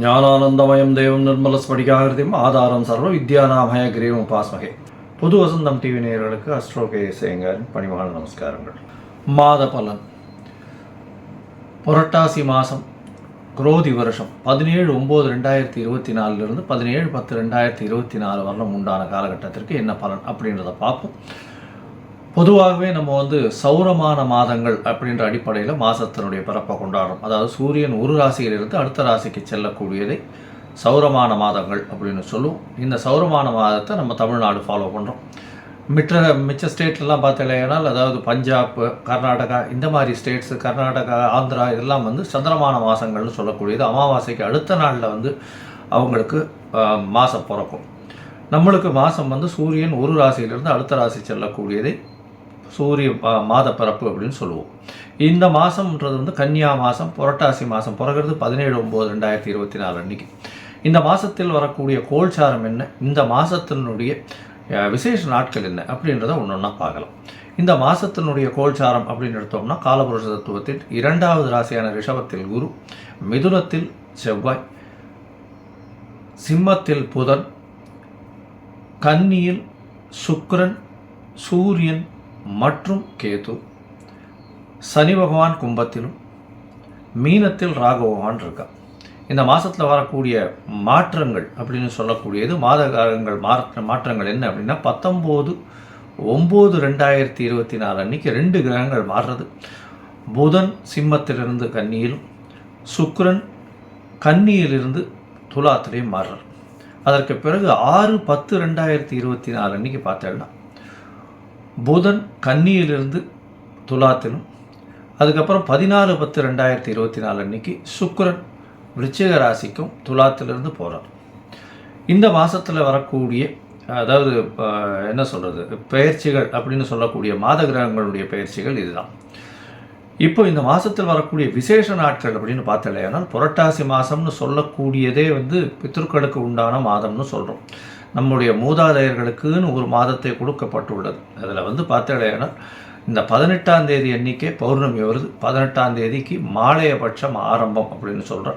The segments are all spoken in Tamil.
ஞானானந்தமயம் தெய்வம் நிர்மல ஸ்படிகாகிருதியும் ஆதாரம் சர்வ வித்யாநாமய கிரீவம் பாஸ்மகே புது வசந்தம் டிவி நேயர்களுக்கு அஸ்ட்ரோ கே சேங்கரின் பணிவான நமஸ்காரங்கள். மாத பலன். புரட்டாசி மாதம் குரோதி வருஷம் பதினேழு ஒம்பது ரெண்டாயிரத்தி இருபத்தி நாலுலேருந்து பதினேழு பத்து ரெண்டாயிரத்தி இருபத்தி நாலு வரலும் உண்டான காலகட்டத்திற்கு என்ன பலன் அப்படின்றத பார்ப்போம். பொதுவாகவே நம்ம வந்து சௌரமான மாதங்கள் அப்படின்ற அடிப்படையில் மாதத்தினுடைய பிறப்பை கொண்டாடுறோம். அதாவது சூரியன் ஒரு ராசியிலிருந்து அடுத்த ராசிக்கு செல்லக்கூடியதை சௌரமான மாதங்கள் அப்படின்னு சொல்லுவோம். இந்த சௌரமான மாதத்தை நம்ம தமிழ்நாடு ஃபாலோ பண்ணுறோம் மிற்ற மிச்ச ஸ்டேட்லலாம் பார்த்தீங்கன்னா அதாவது பஞ்சாப் கர்நாடகா இந்த மாதிரி ஸ்டேட்ஸு கர்நாடகா ஆந்திரா இதெல்லாம் வந்து சந்திரமான மாதங்கள்னு சொல்லக்கூடியது. அமாவாசைக்கு அடுத்த நாளில் வந்து அவங்களுக்கு மாதம் பிறக்கும். நம்மளுக்கு மாதம் வந்து சூரியன் ஒரு ராசியிலிருந்து அடுத்த ராசி செல்லக்கூடியதை சூரிய மாத பிறப்பு அப்படின்னு சொல்லுவோம். இந்த மாதம்ன்றது வந்து கன்னியா மாதம் புரட்டாசி மாதம் பிறகுறது பதினேழு ஒம்பது ரெண்டாயிரத்தி இருபத்தி நாலு அன்னைக்கு. இந்த மாதத்தில் வரக்கூடிய கோல்சாரம் என்ன? இந்த மாதத்தினுடைய விசேஷ நாட்கள் என்ன? அப்படின்றத ஒன்று ஒன்றா பார்க்கலாம். இந்த மாதத்தினுடைய கோல்சாரம் அப்படின்னு எடுத்தோம்னா காலபுருஷ தத்துவத்தில் இரண்டாவது ராசியான ரிஷபத்தில் குரு மிதுனத்தில் செவ்வாய் சிம்மத்தில் புதன் கன்னியில் சுக்கரன் சூரியன் மற்றும் கேது சனி பகவான் கும்பத்திலும் மீனத்தில் ராகு பகவான் இருக்கா. இந்த மாதத்தில் வரக்கூடிய மாற்றங்கள் அப்படின்னு சொல்லக்கூடியது மாத காலங்கள் மாற்ற மாற்றங்கள் என்ன அப்படின்னா பத்தொம்போது ஒம்பது ரெண்டாயிரத்தி இருபத்தி நாலு அன்னைக்கு ரெண்டு கிரகங்கள் மாறுறது. புதன் சிம்மத்திலிருந்து கன்னியிலும் சுக்ரன் கன்னியிலிருந்து துலாத்திலையும் மாறுறார். அதற்கு பிறகு ஆறு பத்து ரெண்டாயிரத்தி இருபத்தி நாலு அன்னைக்கு பார்த்தேன்னா புதன் கன்னியிலிருந்து துலாத்திலும் அதுக்கப்புறம் பதினாலு பத்து ரெண்டாயிரத்தி இருபத்தி நாலு அன்னைக்கு சுக்கரன் விருச்சிக ராசிக்கும் துலாத்திலிருந்து போகிறார் இந்த மாதத்தில் வரக்கூடிய அதாவது என்ன சொல்கிறது பெயர்ச்சிகள் அப்படின்னு சொல்லக்கூடிய மாத கிரகங்களுடைய பயிற்சிகள் இதுதான். இப்போ இந்த மாதத்தில் வரக்கூடிய விசேஷ நாட்கள் அப்படின்னு பார்த்தலையானால் புரட்டாசி மாதம்னு சொல்லக்கூடியதே வந்து பித்ருக்களுக்கு உண்டான மாதம்னு சொல்கிறோம் நம்முடைய மூதாதையர்களுக்குன்னு ஒரு மாதத்தை கொடுக்கப்பட்டுள்ளது. அதில் வந்து பார்த்தலையானால் இந்த பதினெட்டாம் தேதி எண்ணிக்கை பௌர்ணமி வருது. பதினெட்டாம் தேதிக்கு மாலையபட்சம் ஆரம்பம் அப்படின்னு சொல்கிறோம்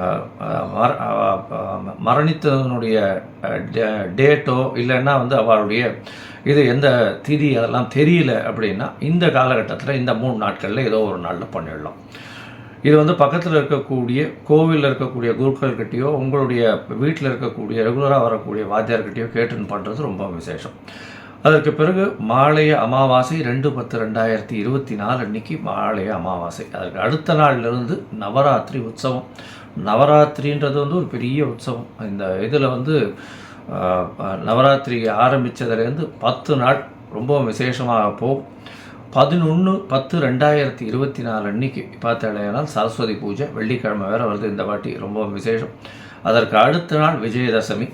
ஆஹ், மரணித்ததனுடைய டே- டேட்டோ இல்லைன்னா வந்து அவளுடைய இது எந்த திதி அதெல்லாம் தெரியல அப்படின்னா இந்த காலகட்டத்தில் இந்த மூணு நாட்களில் ஏதோ ஒரு நாளில் பண்ணிடலாம். இது வந்து பக்கத்தில் இருக்கக்கூடிய கோவிலில் இருக்கக்கூடிய குருக்கள்கிட்டையோ உங்களுடைய வீட்டில் இருக்கக்கூடிய ரெகுலராக வரக்கூடிய வாத்தியார்கிட்டயோ கேட்டுன்னு பண்ணுறது ரொம்ப விசேஷம். அதற்கு பிறகு மாலைய அமாவாசை ரெண்டு பத்து ரெண்டாயிரத்தி இருபத்தி நாலு அன்னைக்கு மாலைய அமாவாசை. அதற்கு அடுத்த நாளிலிருந்து நவராத்திரி உற்சவம். நவராத்திரின்றது வந்து ஒரு பெரிய உற்சவம். இந்த இதில் வந்து நவராத்திரி ஆரம்பித்ததுலேருந்து பத்து நாள் ரொம்ப விசேஷமாக போகும். பதினொன்று பத்து ரெண்டாயிரத்தி இருபத்தி நாலு அன்னைக்கு பார்த்தாலேனால் சரஸ்வதி பூஜை வெள்ளிக்கிழமை வேறு வருது இந்த வாட்டி ரொம்ப விசேஷம். அதற்கு அடுத்த நாள் விஜயதசமி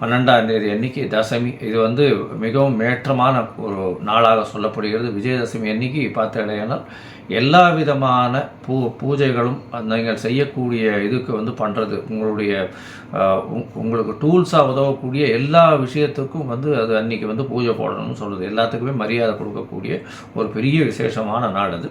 பன்னெண்டாம் தேதி அன்னைக்கு தசமி. இது வந்து மிகவும் மேற்றமான ஒரு நாளாக சொல்லப்படுகிறது. விஜயதசமி அன்னைக்கு பார்த்தடையானால் எல்லா விதமான பூ பூஜைகளும் நீங்கள் செய்யக்கூடிய இதுக்கு வந்து பண்ணுறது உங்களுடைய உங்- உங்களுக்கு டூல்ஸாக உதவக்கூடிய எல்லா விஷயத்துக்கும் வந்து அது அன்னைக்கு வந்து பூஜை போடணும்னு சொல்கிறது எல்லாத்துக்குமே மரியாதை கொடுக்கக்கூடிய ஒரு பெரிய விசேஷமான நாள் அது.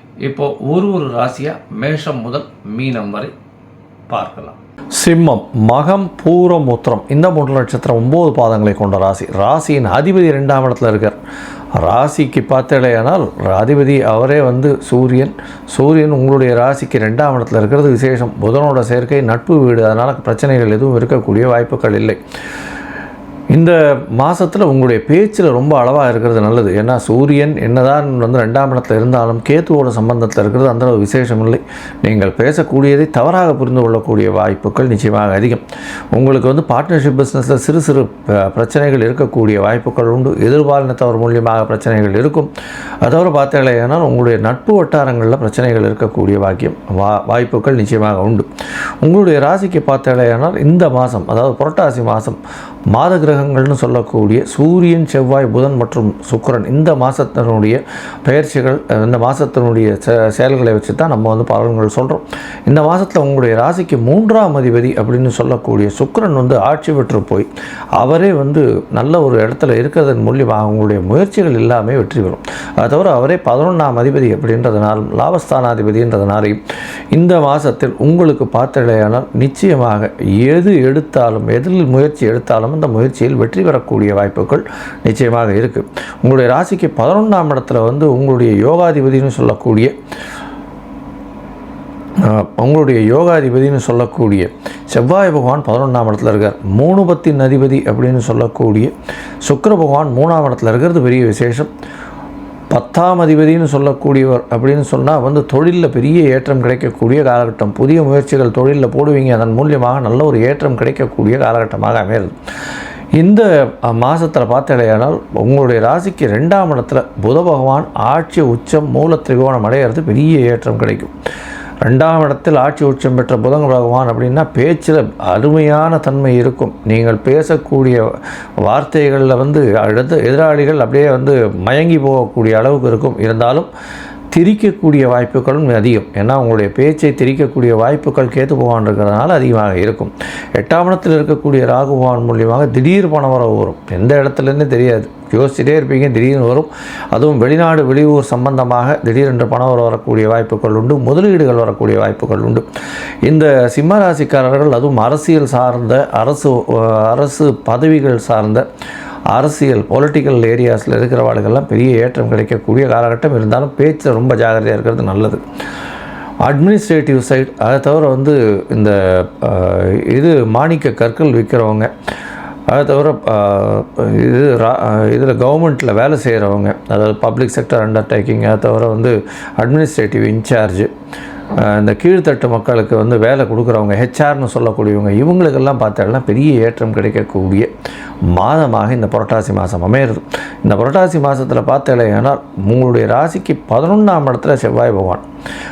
இப்போ ஒரு ஒரு ராசியாக மேஷம் முதல் மீனம் வரை பார்க்கலாம். சிம்மம் மகம் பூரம் உத்திரம் இந்த மூன்று நட்சத்திரம் ஒம்பது பாதங்களை கொண்ட ராசி. ராசியின் அதிபதி ரெண்டாம் இடத்துல இருக்கார். ராசிக்கு பார்த்தேலையானால் அதிபதி அவரே வந்து சூரியன். சூரியன் உங்களுடைய ராசிக்கு ரெண்டாம் இடத்துல இருக்கிறது விசேஷம். புதனோட சேர்க்கை நட்பு வீடு. அதனால் பிரச்சனைகள் எதுவும் இருக்கக்கூடிய வாய்ப்புகள் இல்லை. இந்த மாதத்தில் உங்களுடைய பேச்சில் ரொம்ப அளவாக இருக்கிறது நல்லது. ஏன்னா சூரியன் என்னதான் வந்து ரெண்டாம் இடத்துல இருந்தாலும் கேத்துவோட சம்பந்தத்தில் இருக்கிறது அந்த அளவு விசேஷம் இல்லை. நீங்கள் பேசக்கூடியதை தவறாக புரிந்து கொள்ளக்கூடிய வாய்ப்புகள் நிச்சயமாக அதிகம். உங்களுக்கு வந்து பார்ட்னர்ஷிப் பிஸ்னஸில் சிறு சிறு பிரச்சனைகள் இருக்கக்கூடிய வாய்ப்புகள் உண்டு. எதிர்பாலினத்தவர் மூலியமாக பிரச்சனைகள் இருக்கும். அதோட பார்த்தீங்களேனால் உங்களுடைய நட்பு வட்டாரங்களில் பிரச்சனைகள் இருக்கக்கூடிய வாக்கியம் வா வாய்ப்புகள் நிச்சயமாக உண்டு. உங்களுடைய ராசிக்கு பார்த்தீங்களேனால் இந்த மாதம் அதாவது புரட்டாசி மாதம் மாத கிரகங்கள்னு சொல்லக்கூடிய சூரியன் செவ்வாய் புதன் மற்றும் சுக்கிரன் இந்த மாதத்தினுடைய பயிற்சிகள் இந்த மாதத்தினுடைய செ செயல்களை வச்சு தான் நம்ம வந்து பலன்கள் சொல்கிறோம் இந்த மாதத்தில் உங்களுடைய ராசிக்கு மூன்றாம் அதிபதி அப்படின்னு சொல்லக்கூடிய சுக்கரன் வந்து ஆட்சி பெற்று போய் அவரே வந்து நல்ல ஒரு இடத்துல இருக்கிறதன் மூலியமாக அவங்களுடைய முயற்சிகள் எல்லாமே வெற்றி பெறும். அதை தவிர அவரே பதினொன்றாம் அதிபதி அப்படின்றதுனாலும் லாபஸ்தானாதிபதின்றதுனாலையும் இந்த மாதத்தில் உங்களுக்கு பார்த்தடையானால் நிச்சயமாக எது எடுத்தாலும் எதில் முயற்சி எடுத்தாலும் சம்பந்த முயற்சியில் வெற்றி பெறக்கூடிய வாய்ப்புகள் நிச்சயமாக இருக்குது உங்களுடைய ராசிக்கு பதினொன்றாம் இடத்துல வந்து உங்களுடைய யோகாதிபதினு சொல்லக்கூடிய உங்களுடைய யோகாதிபதினு சொல்லக்கூடிய செவ்வாய் பகவான் பதினொன்றாம் இடத்துல இருக்கார். மூணு பத்தின் அதிபதி அப்படின்னு சொல்லக்கூடிய சுக்கர பகவான் மூணாம் இடத்துல இருக்கிறது பெரிய விசேஷம். பத்தாம் அதிபதினு சொல்லக்கூடியவர் அப்படின்னு சொன்னால் வந்து தொழிலில் பெரிய ஏற்றம் கிடைக்கக்கூடிய காலகட்டம். புதிய முயற்சிகள் தொழிலில் போடுவீங்க. அதன் மூலியமாக நல்ல ஒரு ஏற்றம் கிடைக்கக்கூடிய காலகட்டமாக அமையிறது. இந்த மாதத்தில் பார்த்தடையானால் உங்களுடைய ராசிக்கு ரெண்டாம் இடத்துல புத பகவான் ஆட்சி உச்சம் மூல திரிகோணம் அடையிறது பெரிய ஏற்றம் கிடைக்கும். ரெண்டாம் இடத்தில் ஆட்சி உச்சம் பெற்ற புதன் பகவான் அப்படின்னா பேச்சில் அருமையான தன்மை இருக்கும். நீங்கள் பேசக்கூடிய வார்த்தைகளில் வந்து அடுத்த எதிராளிகள் அப்படியே வந்து மயங்கி போகக்கூடிய அளவுக்கு இருக்கும். இருந்தாலும் திரிக்கக்கூடிய வாய்ப்புகளும் அதிகம். ஏன்னா உங்களுடைய பேச்சை திரிக்கக்கூடிய வாய்ப்புகள் கேத்து பகவான் இருக்கிறதுனால அதிகமாக இருக்கும். எட்டாம் இடத்தில் இருக்கக்கூடிய ராகு பகவான் மூலியமாக திடீர் பணவரவு வரும். எந்த இடத்துலேருந்தே தெரியாது. யோசிச்சுட்டே இருப்பீங்க திடீர்னு வரும். அதுவும் வெளிநாடு வெளியூர் சம்பந்தமாக திடீரென்று பணம் வர வரக்கூடிய வாய்ப்புகள் உண்டு முதலீடுகள் வரக்கூடிய வாய்ப்புகள் உண்டு. இந்த சிம்ம ராசிக்காரர்கள் அதுவும் அரசியல் சார்ந்த அரசு அரசு பதவிகள் சார்ந்த அரசியல் பொலிட்டிக்கல் ஏரியாஸில் இருக்கிறவாளுக்கெல்லாம் பெரிய ஏற்றம் கிடைக்கக்கூடிய காலகட்டம். இருந்தாலும் பேச்சில் ரொம்ப ஜாகிரதையாக இருக்கிறது நல்லது. அட்மினிஸ்ட்ரேட்டிவ் சைட் அதை தவிர வந்து இந்த இது மாணிக்க கற்கள் விற்கிறவங்க அதை தவிர இது இது இதில் கவர்மெண்ட்டில் வேலை செய்கிறவங்க அதாவது பப்ளிக் செக்டர் அண்டர்டேக்கிங் அதை தவிர வந்து அட்மினிஸ்ட்ரேட்டிவ் இன்சார்ஜ் இந்த கீழ்த்தட்டு மக்களுக்கு வந்து வேலை கொடுக்குறவங்க ஹெச்ஆர்னு சொல்லக்கூடியவங்க இவங்களுக்கெல்லாம் பார்த்தோம்னா பெரிய ஏற்றம் கிடைக்கக்கூடிய மாதமாக இந்த புரட்டாசி மாதம் அமையிறது. இந்த புரட்டாசி மாதத்தில் பார்த்தேன்னா உங்களுடைய ராசிக்கு பதினொன்றாம் இடத்துல செவ்வாய் பகவான்.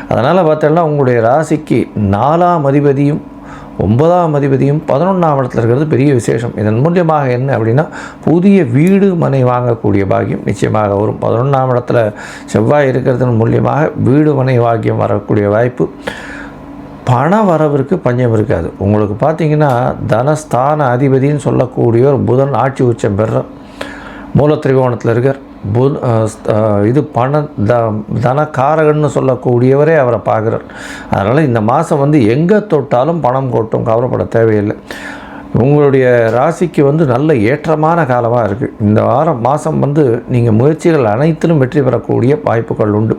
அதனால் பார்த்தோம்னா உங்களுடைய ராசிக்கு நாலாம் அதிபதியும் ஒன்பதாம் அதிபதியும் பதினொன்றாம் இடத்துல இருக்கிறது பெரிய விசேஷம். இதன் மூலியமாக என்ன அப்படின்னா புதிய வீடு மனை வாங்கக்கூடிய பாக்கியம் நிச்சயமாக வரும். பதினொன்றாம் இடத்துல செவ்வாய் இருக்கிறதன் மூலியமாக வீடு மனை பாக்கியம் வரக்கூடிய வாய்ப்பு. பண வரவிற்கு பஞ்சம் இருக்காது. உங்களுக்கு பார்த்தீங்கன்னா தனஸ்தான அதிபதின்னு சொல்லக்கூடியோர் புதன் ஆட்சி உச்சம் பெற மூலத்திரிகோணத்தில் இருக்கார். புத் இது பண த தனக்காரகன்னு சொல்லக்கூடியவரே அவரை பார்க்குறார். அதனால் இந்த மாதம் வந்து எங்கே தொட்டாலும் பணம் கொட்டும் கவலைப்பட தேவையில்லை. உங்களுடைய ராசிக்கு வந்து நல்ல ஏற்றமான காலமாக இருக்குது இந்த வாரம் மாதம் வந்து நீங்கள் முயற்சிகள் அனைத்திலும் வெற்றி பெறக்கூடிய வாய்ப்புகள் உண்டு.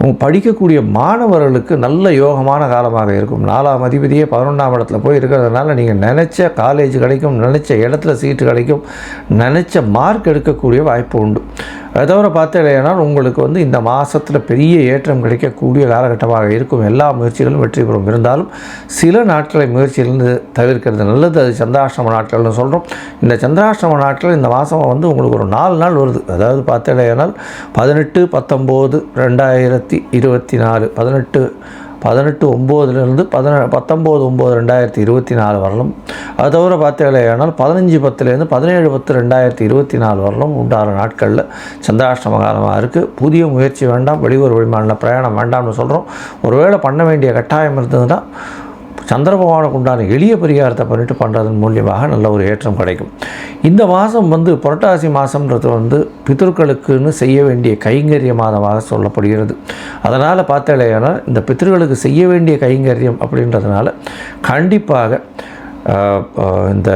உங்கள் படிக்கக்கூடிய மாணவர்களுக்கு நல்ல யோகமான காலமாக இருக்கும். நாலாம் அதிபதியே பதினொன்றாம் இடத்துல போய் இருக்கிறதுனால நீங்கள் நினச்ச காலேஜ் கிடைக்கும் நினச்ச இடத்துல சீட்டு கிடைக்கும் நினச்ச மார்க் எடுக்கக்கூடிய வாய்ப்பு உண்டு. அதை தவிர பார்த்தீங்கன்னா உங்களுக்கு வந்து இந்த மாதத்தில் பெரிய ஏற்றம் கிடைக்கக்கூடிய காலகட்டமாக இருக்கும். எல்லா முயற்சிகளும் வெற்றி பெறும். இருந்தாலும் சில நாட்களை முயற்சியிலிருந்து தவிர்க்கிறது நல்லது. அது சந்திராஷ்டம நாட்கள்னு சொல்கிறோம் இந்த சந்திராஷ்டம நாட்கள் இந்த மாதம் வந்து உங்களுக்கு ஒரு நாலு நாள் வருது. அதாவது பார்த்தீங்கன்னா பதினெட்டு பத்தொம்போது ரெண்டாயிரத்தி இருபத்தி நாலு பதினெட்டு பதினெட்டு ஒம்போதுலேருந்து பதின பத்தொம்போது ஒம்பது ரெண்டாயிரத்தி இருபத்தி நாலு வரலும். அது தவிர பார்த்தீங்கன்னா பதினஞ்சு பத்துலேருந்து பதினேழு பத்து ரெண்டாயிரத்தி இருபத்தி நாலு வரலும் உண்டான நாட்களில் சந்திராஷ்டம காலமாக இருக்குது புதிய முயற்சி வேண்டாம் வெளியூர் வெளிமாநில பிரயாணம் வேண்டாம்னு சொல்கிறோம் ஒருவேளை பண்ண வேண்டிய கட்டாயம் இருந்ததுன்னா சந்திர பகவானுக்கு உண்டான எளிய பரிகாரத்தை பண்ணிட்டு பண்ணுறதன் மூலியமாக நல்ல ஒரு ஏற்றம் கிடைக்கும். இந்த மாதம் வந்து புரட்டாசி மாதம்ன்றது வந்து பித்தர்களுக்குன்னு செய்ய வேண்டிய கைங்கரிய மாதமாக சொல்லப்படுகிறது. அதனால் பார்த்தாலேனா இந்த பித்தர்களுக்கு செய்ய வேண்டிய கைங்கரியம் அப்படின்றதுனால கண்டிப்பாக இந்த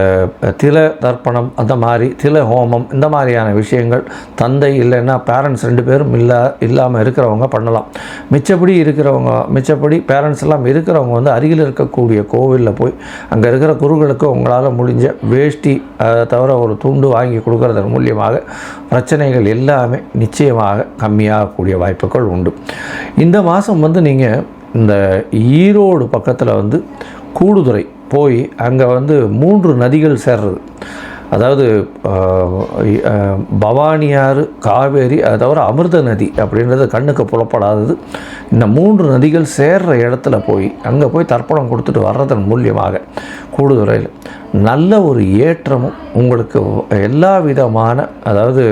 தில தர்ப்பணம் அந்த மாதிரி தில ஹோமம் இந்த மாதிரியான விஷயங்கள் தந்தை இல்லைன்னா பேரண்ட்ஸ் ரெண்டு பேரும் இல்லா இல்லாமல் இருக்கிறவங்க பண்ணலாம். மிச்சப்படி இருக்கிறவங்க மிச்சப்படி பேரண்ட்ஸ் எல்லாம் இருக்கிறவங்க வந்து அருகில் இருக்கக்கூடிய கோவிலில் போய் அங்கே இருக்கிற குருகளுக்கு உங்களால் முடிஞ்ச வேஷ்டி அதை தவிர ஒரு துண்டு வாங்கி கொடுக்கறதன் மூலியமாக பிரச்சனைகள் எல்லாமே நிச்சயமாக கம்மியாகக்கூடிய வாய்ப்புகள் உண்டு. இந்த மாதம் வந்து நீங்கள் இந்த ஈரோடு பக்கத்தில் வந்து கூடுதுறை போய் அங்கே வந்து மூன்று நதிகள் சேர்றது. அதாவது பவானியாறு காவேரி அதை தவிர அமிர்த நதி அப்படின்றது கண்ணுக்கு புலப்படாதது. இந்த மூன்று நதிகள் சேர்ற இடத்துல போய் அங்கே போய் தர்ப்பணம் கொடுத்துட்டு வர்றதன் மூலியமாக கூடுதுறையில் நல்ல ஒரு ஏற்றமும் உங்களுக்கு எல்லா விதமான அதாவது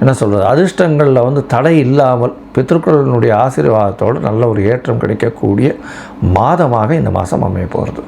என்ன சொல்கிறது அதிர்ஷ்டங்களில் வந்து தடை இல்லாமல் பித்ருக்களினுடைய ஆசீர்வாதத்தோடு நல்ல ஒரு ஏற்றம் கிடைக்கக்கூடிய மாதமாக இந்த மாதம் அமைய போகிறது.